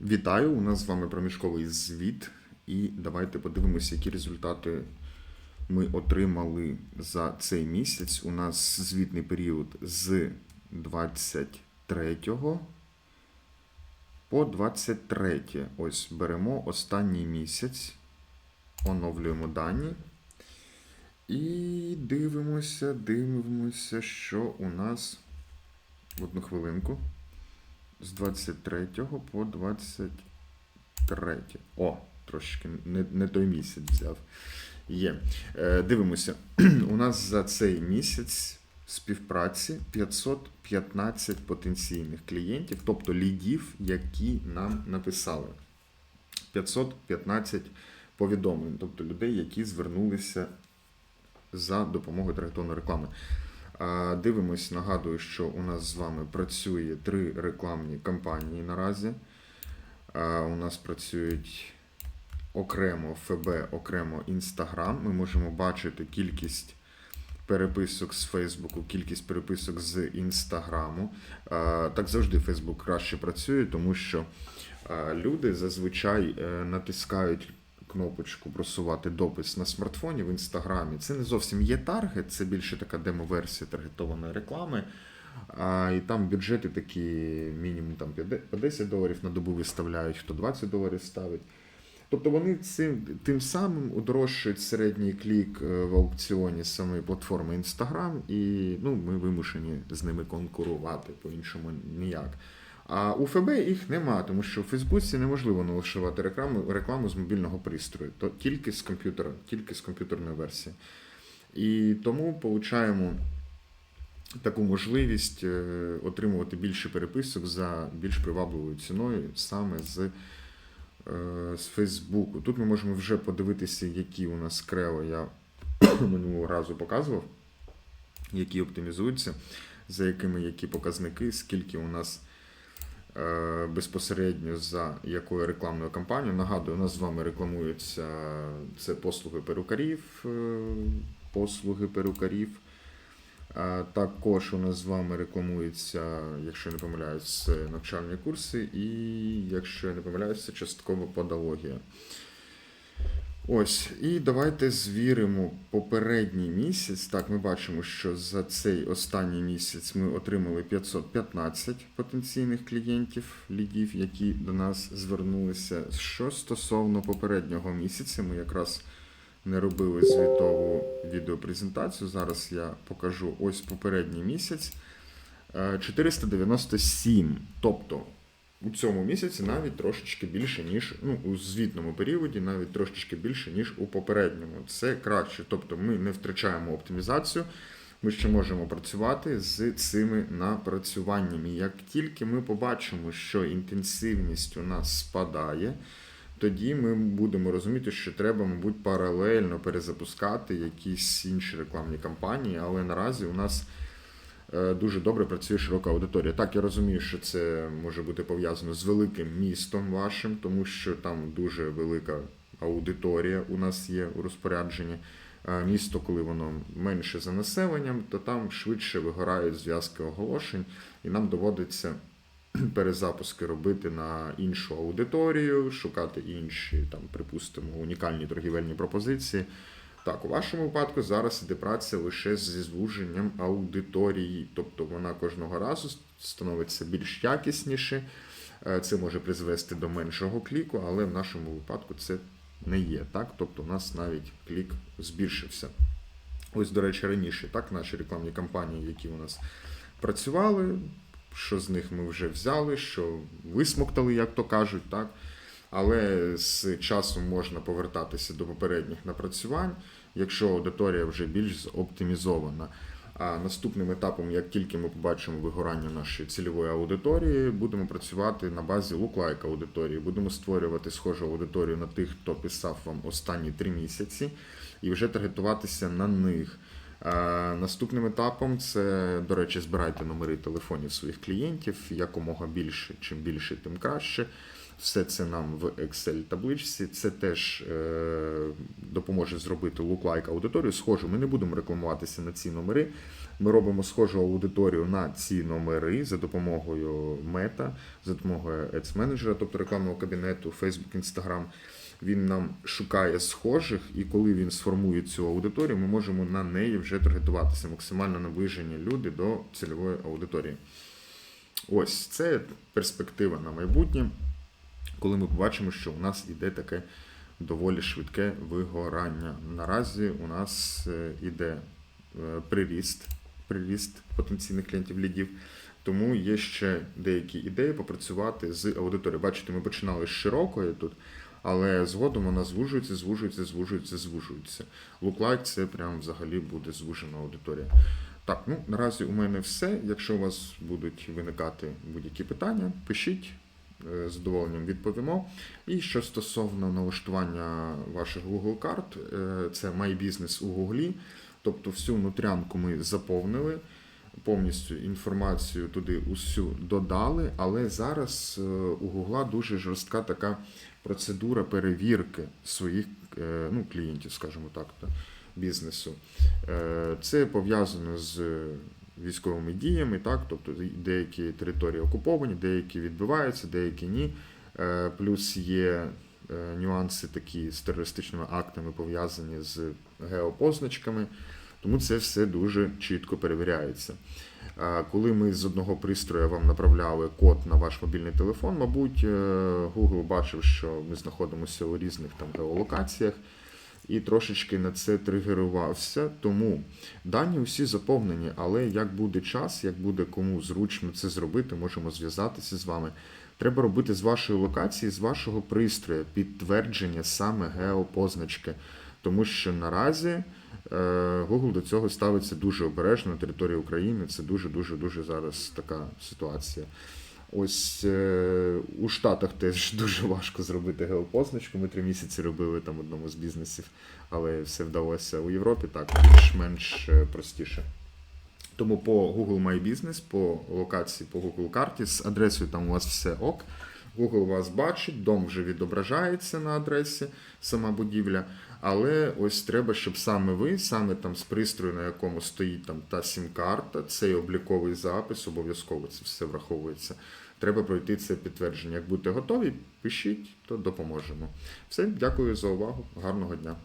Вітаю! У нас з вами проміжковий звіт. І давайте подивимося, які результати ми отримали за цей місяць. У нас звітний період з 23 по 23. Ось беремо останній місяць, оновлюємо дані. І дивимося, дивимося, що у нас. Одну хвилинку. З 23 по 23. О, трошки не, не той місяць взяв. Є. Е, дивимося. У нас за цей місяць співпраці 515 потенційних клієнтів, тобто лідів, які нам написали. 515 повідомлень, тобто людей, які звернулися за допомогою таргетованої реклами. Дивимось, нагадую, що у нас з вами працює три рекламні кампанії наразі. У нас працюють окремо ФБ, окремо Інстаграм. Ми можемо бачити кількість переписок з Фейсбуку, кількість переписок з Інстаграму. Так завжди Фейсбук краще працює, тому що люди зазвичай е, натискають кнопочку просувати допис на смартфоні в інстаграмі. Це не зовсім є таргет, це більше така демо-версія таргетованої реклами. А, і там бюджети такі мінімум там п'яде- по 10 доларів на добу виставляють, хто 20 доларів ставить. Тобто вони цим тим самим удорожчують середній клік е, в аукціоні самої платформи Instagram, і ну, ми вимушені з ними конкурувати по-іншому ніяк. А у ФБ їх нема, тому що у Фейсбуці неможливо налаштувати рекламу, рекламу з мобільного пристрою, то тільки з комп'ютера, тільки з комп'ютерної версії. І тому получаємо таку можливість е, отримувати більше переписок за більш привабливою ціною саме з, е, з Фейсбуку. Тут ми можемо вже подивитися, які у нас крео я минулого разу показував, які оптимізуються, за якими які показники, скільки у нас безпосередньо за якою рекламною кампанією. Нагадую, у нас з вами рекламуються це послуги перукарів, е, послуги перукарів. Також у нас з вами рекламуються, якщо не помиляюсь, навчальні курси, і якщо не помиляюся, частково подологія. Ось, і давайте звіримо попередній місяць. Так, ми бачимо, що за цей останній місяць ми отримали 515 потенційних клієнтів, лідів, які до нас звернулися. Що стосовно попереднього місяця, ми якраз не робили звітову відеопрезентацію. Зараз я покажу ось попередній місяць. Е, 497. Тобто у цьому місяці навіть трошечки більше, ніж ну, у звітному періоді, навіть трошечки більше, ніж у попередньому. Це краще. Тобто ми не втрачаємо оптимізацію. Ми ще можемо працювати з цими напрацюваннями. Як тільки ми побачимо, що інтенсивність у нас спадає, тоді ми будемо розуміти, що треба, мабуть, паралельно перезапускати якісь інші рекламні кампанії, але наразі у нас дуже добре працює широка аудиторія. Так, я розумію, що це може бути пов'язано з великим містом вашим, тому що там дуже велика аудиторія у нас є у розпорядженні. Е, Місто, коли воно менше за населенням, то там швидше вигорають зв'язки оголошень, і нам доводиться перезапуски робити на іншу аудиторію, шукати інші, там, припустимо, унікальні торгівельні пропозиції. Так, у вашому випадку зараз іде праця лише зі звуженням аудиторії, тобто вона кожного разу становиться більш якісніше. Е, Це може призвести до меншого кліку, але в нашому випадку це не є. Так? Тобто у нас навіть клік збільшився. Ось, до речі, раніше так, наші рекламні кампанії, які у нас працювали, що з них ми вже взяли, що висмоктали, як то кажуть, так. Але з часом можна повертатися до попередніх напрацювань, якщо аудиторія вже більш оптимізована. А наступним етапом, як тільки ми побачимо вигорання нашої цільової аудиторії, будемо працювати на базі луклайк аудиторії. Будемо створювати схожу аудиторію на тих, хто писав вам останні три місяці, і вже таргетуватися на них. Наступним етапом це, до речі, збирайте номери телефонів своїх клієнтів якомога більше. Чим більше, тим краще. Все це нам в Excel табличці. Це теж е, допоможе зробити луклайк аудиторію. Схоже, ми не будемо рекламуватися на ці номери. Ми робимо схожу аудиторію на ці номери за допомогою мета, за допомогою Ads Manager, тобто рекламного кабінету, Facebook, Instagram. Він нам шукає схожих, і коли він сформує цю аудиторію, ми можемо на неї вже таргетуватися, максимально наближені люди до цільової аудиторії. Ось це перспектива на майбутнє, коли ми побачимо, що у нас іде таке доволі швидке вигорання. Наразі у нас е, іде е, приріст, приріст потенційних клієнтів лідів. Тому є ще деякі ідеї попрацювати з аудиторією. Бачите, ми починали з широкої тут, але згодом вона звужується, звужується, звужується, звужується. Луклайк це прям взагалі буде звужена аудиторія. Так, ну наразі у мене все. Якщо у вас будуть виникати будь-які питання, пишіть. Е, З задоволенням відповімо. І що стосовно налаштування ваших Google карт, е, це My Business у Google. Тобто всю внутрянку ми заповнили, повністю інформацію туди усю додали, але зараз е, у Google дуже жорстка така процедура перевірки своїх ну, клієнтів, скажімо так, бізнесу. Це пов'язано з військовими діями, так, тобто деякі території окуповані, деякі відбиваються, деякі ні. Е, Плюс є е, нюанси такі з терористичними актами пов'язані з геопозначками, тому це все дуже чітко перевіряється. Коли ми з одного пристрою вам направляли код на ваш мобільний телефон, мабуть, е, Google бачив, що ми знаходимося у різних там геолокаціях і трошечки на це тригерувався. Тому дані усі заповнені, але як буде час, як буде кому зручно це зробити, можемо зв'язатися з вами. Треба робити з вашої локації, з вашого пристрою підтвердження саме геопозначки, тому що наразі е, Google до цього ставиться дуже обережно на території України. Це дуже дуже дуже зараз така ситуація. Ось е, у Штатах теж дуже важко зробити геопозначку. Ми три місяці робили там одному з бізнесів, але все вдалося у Європі так більш-менш е, простіше. Тому по Google My Business, по локації, по Google карті з адресою там у вас все ок. Google вас бачить, дом вже відображається на адресі, сама будівля. Але ось треба, щоб саме ви, саме там з пристрою, на якому стоїть там та сім-карта, цей обліковий запис, обов'язково це все враховується. Треба пройти це підтвердження. Як будете готові, пишіть, то допоможемо. Все, дякую за увагу. Гарного дня.